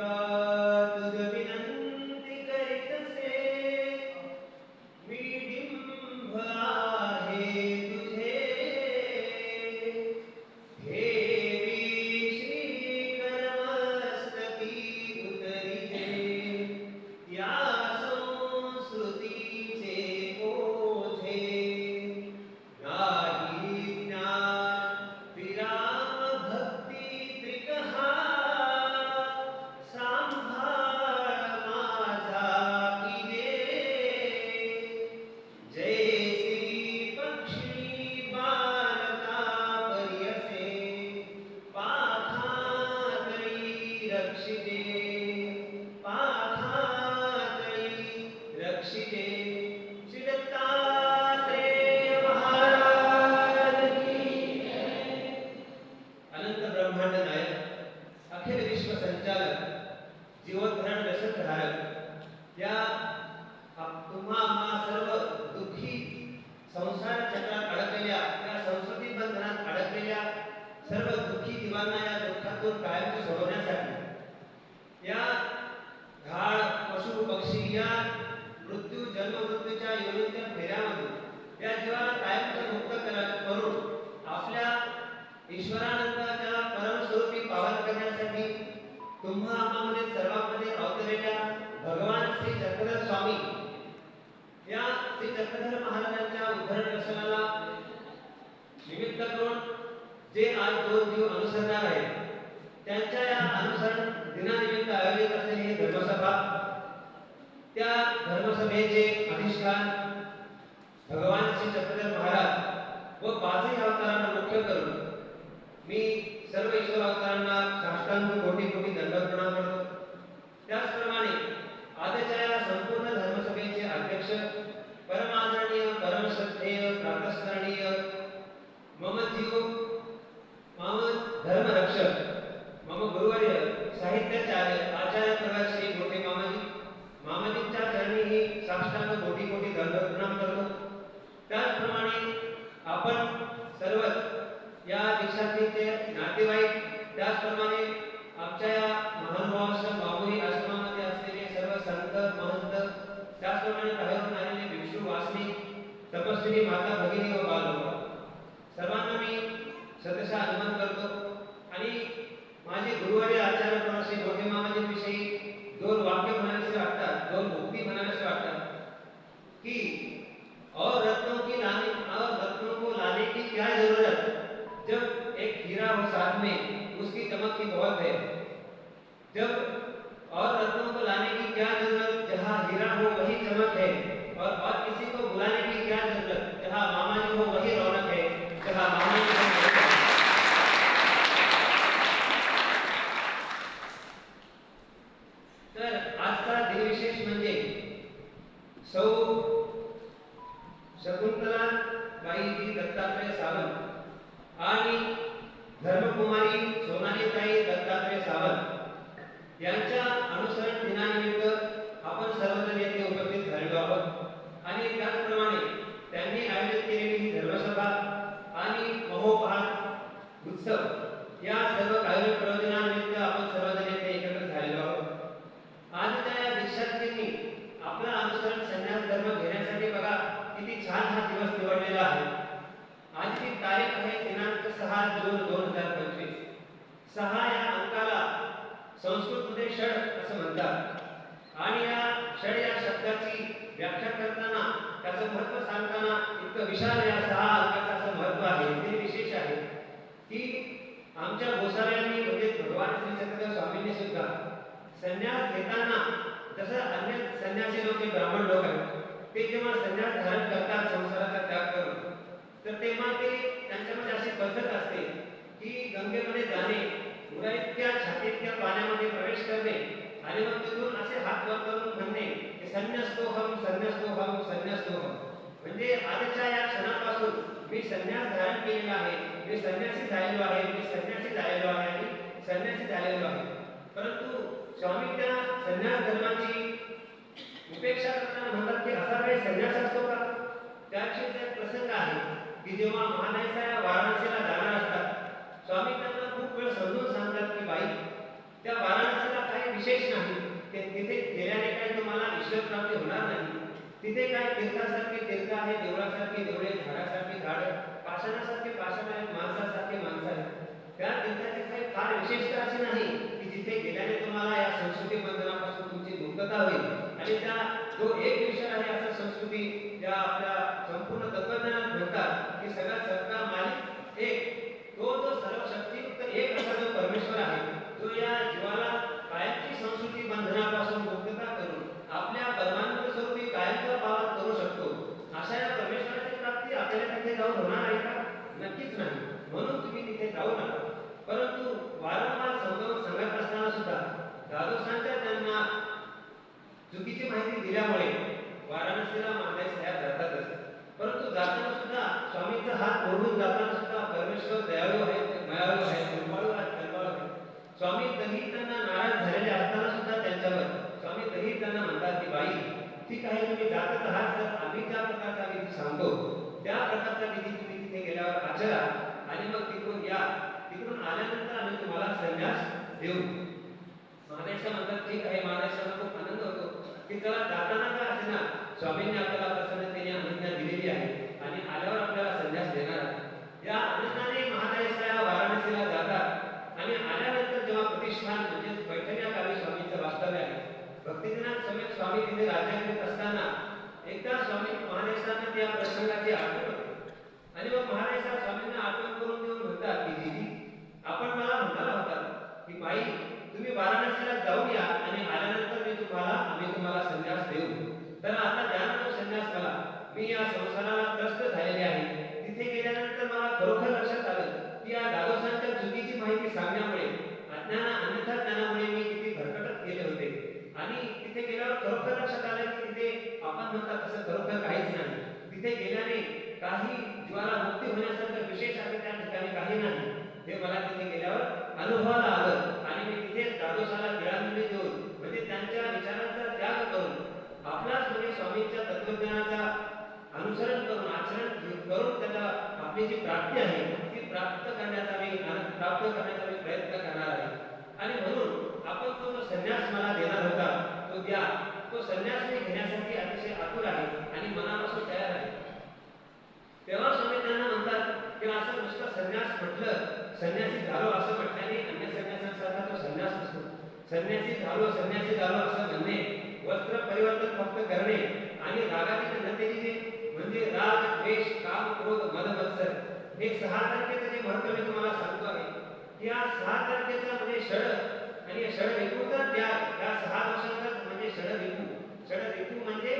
का सर्व दुःखी जीवांना या दुःखातून कायम सोडवण्यासाठी या घाळ पशु पक्षी या मृत्यू जन्म मृत्यूच्या योजनेच्या फेऱ्यामध्ये या जीवाला कायमचं मुक्त करून आपल्या ईश्वरानंदाच्या परमस्वरूपी पावन करण्यासाठी तुम्हा आम्हामध्ये सर्वांमध्ये अवतरलेल्या भगवान श्री चक्रधर स्वामी या श्री चक्रधर महाराजांच्या उद्धरण दर्शनाला निमित्त करून जे आज दोन जीव अनुसरणार आहेत त्यांच्या या अनुसरण दिनानिमित्त आयोजित असलेली ही धर्मसभा त्या धर्मसभेचे अधिष्ठान भगवान श्री चक्रधर महाराज व पाचही अवतारांना मुख्य करून मी सर्व ईश्वर अवतारांना साष्टांग कोटी कोटी दंड प्रणाम करतो. त्याचप्रमाणे आजच्या या संपूर्ण धर्मसभेचे अध्यक्ष परमादरणीय परमश्रद्धेय प्रातस्मरणीय मम जीव मम धर्मरक्षक मम गुरुवर्य साहित्याचार्य आचार्य प्रकाश श्री मोठे मामाजी मामाजींच्या चरणीही साष्टांग कोटी कोटी दंडवत प्रणाम करतो त्याचप्रमाणे आपण सर्वच या दीक्षांतीचे नातेवाईक त्याचप्रमाणे आमच्या या महानुभावाश्रम बाबुरी आश्रमामध्ये असलेले सर्व संत महंत त्याचप्रमाणे बाहेरून आलेले भिक्षू वासनिक तपस्विनी माता भगिनी व बालगोपाल सर्वांना मी सदस्य आगमन करतो आणि माझे गुरुवारी आचार्य प्रवासी मोठे मामाजींविषयी दोन वाक्य म्हणावेसे वाटतात दोन मुक्ती म्हणावेसे वाटतात कि और रत्नों की लाने और रत्नों को लाने की क्या जरूरत जब एक हीरा हो साथ में उसकी चमक की बहुत है जब और रत्नों को लाने की क्या जरूरत जहाँ हीरा हो है। और और किसी को बुलाने की क्या जरूरत? जहाँ मामा जी हो वही रौनक है। जहाँ मामा जी हो तर आजचा दिनविशेष म्हणजे सौ शकुंतला बाईजी दत्तात्रय सावंत आणि धर्मकुमारी सोनालीताई दत्तात्रय सावंत यांच्या अनुसरण दिनानिमित्त आपण सर्वजण उत्सव. या सर्व कार्य प्रयोजनानिमित्त आपण सर्वजण येथे एकत्र झालेलो आहोत. आज त्या दीक्षार्थींनी आपला अनुसरण संन्यास धर्म घेण्यासाठी बघा किती छान हा दिवस निवडलेला आहे. आजची तारीख आहे दिनांक सहा जून दोन हजार पंचवीस. सहा या अंकाला संस्कृतमध्ये षड असं म्हणतात. आणि या षड या शब्दाची व्याख्या करताना त्याचं महत्त्व सांगताना इतकं विशाल या सहा अंकाचं असं महत्त्व आहे. ते विशेष की आमच्या गोसाव्यांनी म्हणजे भगवान श्री चक्रधर स्वामींनी सुद्धा संन्यास घेताना जसं अन्य संन्यासी लोक ब्राह्मण लोक आहेत ते जेव्हा संन्यास धारण करतात संसाराचा त्याग करून तर तेव्हा ते त्यांच्यामध्ये अशी पद्धत असते की गंगेमध्ये जाणे उड्या इतक्या छातीतक्या पाण्यामध्ये प्रवेश करणे आणि मग तिथून असे हात वर करून म्हणणे की संन्यासोहम संन्यासोहम संन्यास्तोहम. म्हणजे आजच्या या क्षणापासून मी संन्यास धारण केलेला आहे. मी संन्यासी झालेलो आहे मी संन्यासी झालेलो आहे मी संन्यासी झालेलो आहे. परंतु स्वामी त्या संन्यास धर्माची उपेक्षा करताना म्हणतात की असा काही संन्यास असतो का? त्याची एक प्रसंग आहे की जेव्हा महानायसा या वाराणसीला जाणार असतात स्वामी त्यांना खूप वेळ समजून सांगतात की बाई त्या वाराणसीला काही विशेष नाही. ते तिथे गेल्याने काही तुम्हाला ईश्वर प्राप्ती होणार नाही. तिथे काय तीर्थासारखे तीर्थ आहे देवळासारखे देवळे झाडासारखे झाड. पाषाणासारखे पाषाण आहेत माणसासारखे माणसं आहेत. त्या तीर्थाची काही फार विशेषता अशी नाही की जिथे गेल्याने तुम्हाला या संस्कृती बंधनापासून तुमची मुक्तता होईल. आणि त्या जो एक विषय आहे असा संस्कृती या आपल्या संपूर्ण तत्वज्ञानात म्हणतात की सगळ्यात सत्ता मालिक एक तो जो सर्व शक्तियुक्त एक असा जो परमेश्वर आहे जो या जीवाला कायमची संस्कृती बंधनापासून मुक्तता करून आपल्या परमानंद स्वरूपी कायमचा पावन करू शकतो अशा या परमेश्वराची प्राप्ती आपल्याला तिथे जाऊन होणार आहे का नक्कीच नाही म्हणून तुम्ही तिथे जाऊ नका परंतु वारंवार संगम सांगत असताना सुद्धा दादोसांच्या त्यांना चुकीची माहिती दिल्यामुळे वाराणसीला मांदाई साहेब जातातच परंतु जाताना सुद्धा स्वामींचा हात ओढून जाताना सुद्धा परमेश्वर दयाळू आहे मयाळू आहे कृपाळू आहे कल्पाळू आहे. स्वामी तरी त्यांना नाराज झालेले असताना सुद्धा त्यांच्यावर स्वामी तरी त्यांना म्हणतात की बाई ठीक आहे तुम्ही जातच आहात तर आम्ही ज्या प्रकारचा विधी सांगतो त्या प्रकारचा विधी तुम्ही तिथे गेल्यावर आचरा आणि मग तिकडून या. तिकडून आल्यानंतर आम्ही तुम्हाला संन्यास देऊ. महाराष्ट्र म्हणतात ठीक आहे महाराष्ट्राला खूप आनंद होतो. की चला जाताना का असेना स्वामींनी आपल्याला प्रसन्नतेने अनुज्ञा दिलेली आहे आणि आल्यावर आपल्याला संन्यास देणार आहे. या आनंदाने महादेशा वाराणसीला जातात आणि आल्यानंतर जेव्हा प्रतिष्ठान म्हणजे पैठण या गावी स्वामींचं वास्तव्य आहे भक्तिदिनाथ समेत स्वामी तिथे राज्य करत असताना एकदा स्वामी महादेशांना त्या प्रसंगाची आठवण होते. आणि मग महादेशा स्वामींना आठवण करून देऊन म्हणतात की दीदी आपण मला म्हणाला होता की बाई तुम्ही वाराणसीला जाऊन या आणि आल्यानंतर मी तुम्हाला आम्ही तुम्हाला संन्यास देऊ तर आता ज्ञान संन्यास मला. मी या संसाराला त्रस्त झालेले आहे. तिथे गेल्यानंतर मला खरोखर लक्षात आलं की या दादोसांच्या चुकीची माहिती सांगण्यामुळे अज्ञाना अन्यथा ज्ञानामुळे मी किती भरकटत गेले होते आणि तिथे गेल्यावर खरोखर लक्षात आलं की तिथे आपण म्हणतात तसं खरोखर काहीच नाही तिथे गेल्याने काही जीवाला मुक्ती होण्यासारखं विशेष आहे त्या ठिकाणी काही नाही हे मला तिथे गेल्यावर अनुभवाला आलं आणि मी तिथे दादोसाला गिळामिळी देऊन म्हणजे त्यांच्या विचारांचा त्याग करून आपलाच म्हणजे स्वामींच्या तत्वज्ञानाचा अनुसरण करून आचरण करून त्याला आपली जी प्राप्ती आहे ती प्राप्त करण्याचा मी प्राप्त करण्याचा मी प्रयत्न करणार आहे. आणि म्हणून आपण तो जो संन्यास मला देणार होता तो द्या. तो संन्यास मी घेण्यासाठी अतिशय आतुर आहे आणि मनापासून तयार आहे. तेव्हा स्वामी त्यांना म्हणतात की असं नुसतं संन्यास म्हटलं संन्यासी झालो असं म्हटल्याने अन्य संन्यासांसारखा तो संन्यास नसतो. संन्यासी झालो संन्यासी झालो असं म्हणणे वस्त्र परिवर्तन फक्त करणे आणि रागातील नतेचे म्हणजे राग द्वेष काम क्रोध मद मत्सर हे सहा तारखेचं जे महत्त्व मी तुम्हाला सांगतो आहे या सहा तारखेचा म्हणजे षड आणि या षड ऋतूचा त्याग या सहा वर्षांचा म्हणजे षड ऋतू. षड ऋतू म्हणजे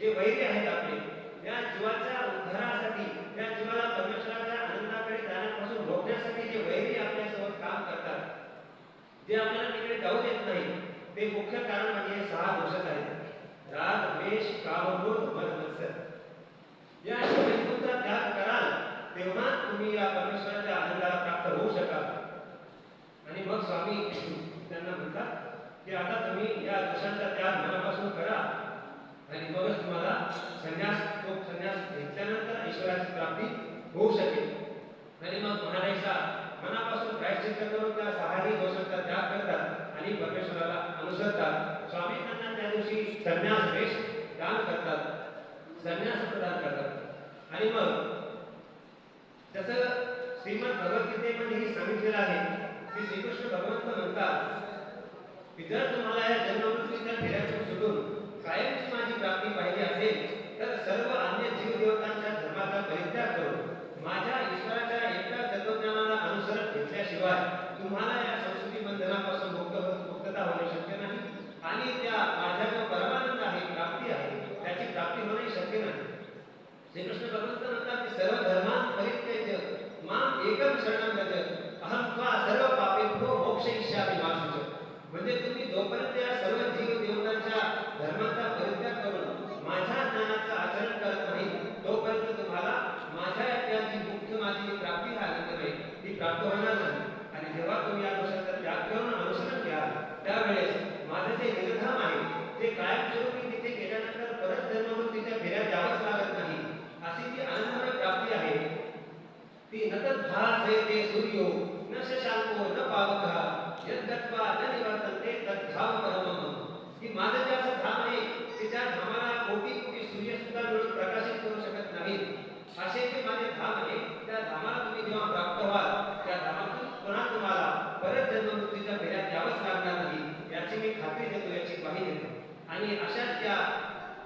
जे वैरी आहेत आपले त्या जीवाच्या उद्धारासाठी त्या जीवाला परमेश्वराच्या आनंदाकडे जाण्यापासून रोखण्यासाठी जे वैरी आपल्यासोबत काम करतात जे आपल्याला तिकडे जाऊ देत नाही ते मुख्य कारण म्हणजे हे सहा दोषच आहेत. राग द्वेष काम क्रोध मद मत्सर या वस्तूंचा त्याग कराल तेव्हा तुम्ही या परमेश्वराच्या आनंदाला प्राप्त होऊ शकाल. आणि मग स्वामी त्यांना म्हणतात की आता तुम्ही या दोषांचा त्याग मनापासून करा. आणि मगच तुम्हाला संन्यास तो संन्यास घेतल्यानंतर ईश्वराची प्राप्ती होऊ शकेल. आणि मग महाराजा मनापासून प्रायश्चित्त करून त्या सहाही दोषांचा त्याग करतात. आणि परमेश्वराला अनुसरतात. स्वामी त्यांना त्या दिवशी संन्यास वेश दान करतात. संन्यास प्रदान करतात. आणि मग तसं श्रीमद भगवद्गीतेमध्येही सांगितलेलं आहे की श्रीकृष्ण भगवंत म्हणतात की जर तुम्हाला या जन्मपृथ्वीच्या फेऱ्यातून सोडून कायमची माझी प्राप्ती पाहिजे असेल तर सर्व अन्य जीव देवतांच्या धर्माचा परित्याग करून माझ्या ईश्वराच्या एकट्या तत्वज्ञानाला अनुसरण घेतल्याशिवाय तुम्हाला या संस्कृती बंधनापासून मुक्त मुक्तता होणे शक्य नाही आणि त्या माझ्या जो परमानंद आहे प्राप्ती आहे त्याची प्राप्ती होणे शक्य नाही. श्रीकृष्ण भगवंत म्हणतात की सर्व धर्मात परित्यज माम एकम शरणं गज अहम त्वा सर्व पापेभ्यो मोक्ष मा शुच म्हणजे तू जोपर्यंत या सर्व जीव देवतांच्या धर्माचा परित्याग करून माझ्या ज्ञानाचं आचरण करत नाही तोपर्यंत तुम्हाला माझ्या त्या जी मुख्य माझी प्राप्ती झाली नाही ती प्राप्त होणार नाही आणि जेव्हा तुम्ही या दोषाचा त्याग करून अनुसरण घ्याल त्यावेळेस माझं जे निर्धाम आहे ते कायमस्वरूपी तिथे गेल्यानंतर परत जन्ममृत्यूच्या फेऱ्यात जावंच लागत नाही अशी जी आनंदमय प्राप्ती आहे ती न तद्भासे ते सूर्यो न शशांको न पावकः यद्गत्वा न निवर्तन्ते तद्धाम तद्धाव की माझं जे असं धाम आहे ज्या धामाला कोटी कोटी सूर्य सुद्धा मिळून प्रकाशित करू शकत नाहीत। असे जे माझे धाम आहे त्या धामाला तुम्ही जेव्हा प्राप्त व्हाल त्या धामातून पुन्हा तुम्हाला परत जन्ममृत्यूच्या फेऱ्यात यावंच लागणार नाही याची मी खात्री देतो याची ग्वाही देतो। आणि अशाच त्या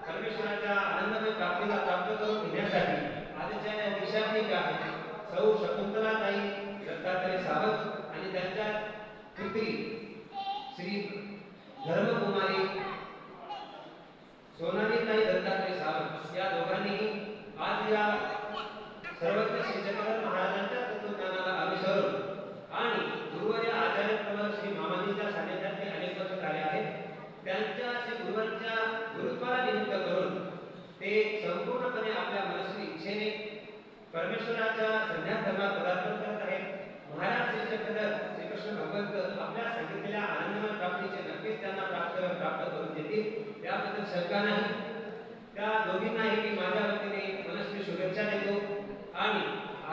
परमेश्वराच्या आनंदमय प्राप्तीला प्राप्त करून घेण्यासाठी आजच्या या दिशात्मिक आहेत सौ शकुंतलाताई दत्तात्रय सावंत आणि त्यांच्या पुत्री श्री धर्मकुमारी सोनालीताई दत्तात्रय सावंत. या दोघांनीही आज या सर्वत्र श्री जगन्नाथ महाराजांच्या तत्वज्ञानाला अनुसरून आणि गुरुवर्य आचार्य प्रवर श्री मामाजींच्या सानिध्यात ते अनेक वर्ष झाले आहेत त्यांच्या श्री गुरुवांच्या गुरुत्वाला निमित्त करून ते संपूर्णपणे आपल्या मनस्वी इच्छेने परमेश्वराच्या संध्या धर्मात पदार्पण करत आहे महाराज श्री श्रीकृष्ण भगवंत आपल्या सांगितलेल्या आनंदमय प्राप्तीचे नक्कीच त्यांना प्राप्त प्राप्त करून देतील. त्याबद्दल शंका नाही. त्या दोघींनाही मी माझ्या वतीने मनस्वी शुभेच्छा देतो. आणि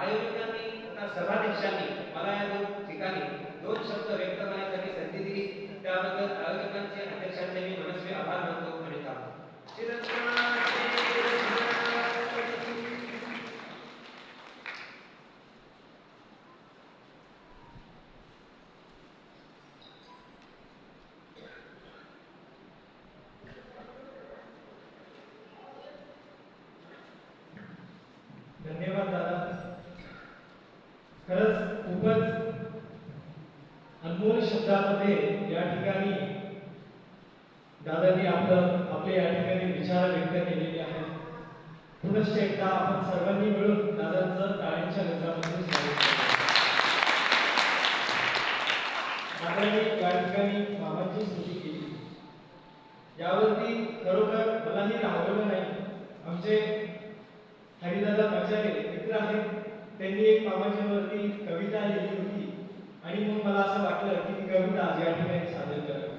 आयोजकांनी तथा सभाध्यक्षांनी मला या दोन ठिकाणी दोन शब्द व्यक्त करण्यासाठी संधी दिली त्याबद्दल आयोजकांचे अध्यक्षांचे मी मनस्वी आभार मानतो आणि थांबतो श्री रत्नाथ जय रघुनाथ की. धन्यवाद दादा खरंच खूपच अनमोल या ठिकाणी दादांनी आपलं आपले या ठिकाणी विचार व्यक्त केलेले आहेत. पुनश्च एकदा आपण सर्वांनी मिळून दादांचं टाळ्यांच्या गजरामध्ये स्वागत दादांनी या ठिकाणी मामांची स्तुती केली. यावरती खरोखर मलाही राहवलं नाही. आमचे हरिदादा पाचारे मित्र आहेत. त्यांनी एक मामाजीवरती कविता लिहिली होती. आणि मग मला असं वाटलं की मी करून आज या ठिकाणी सादर करत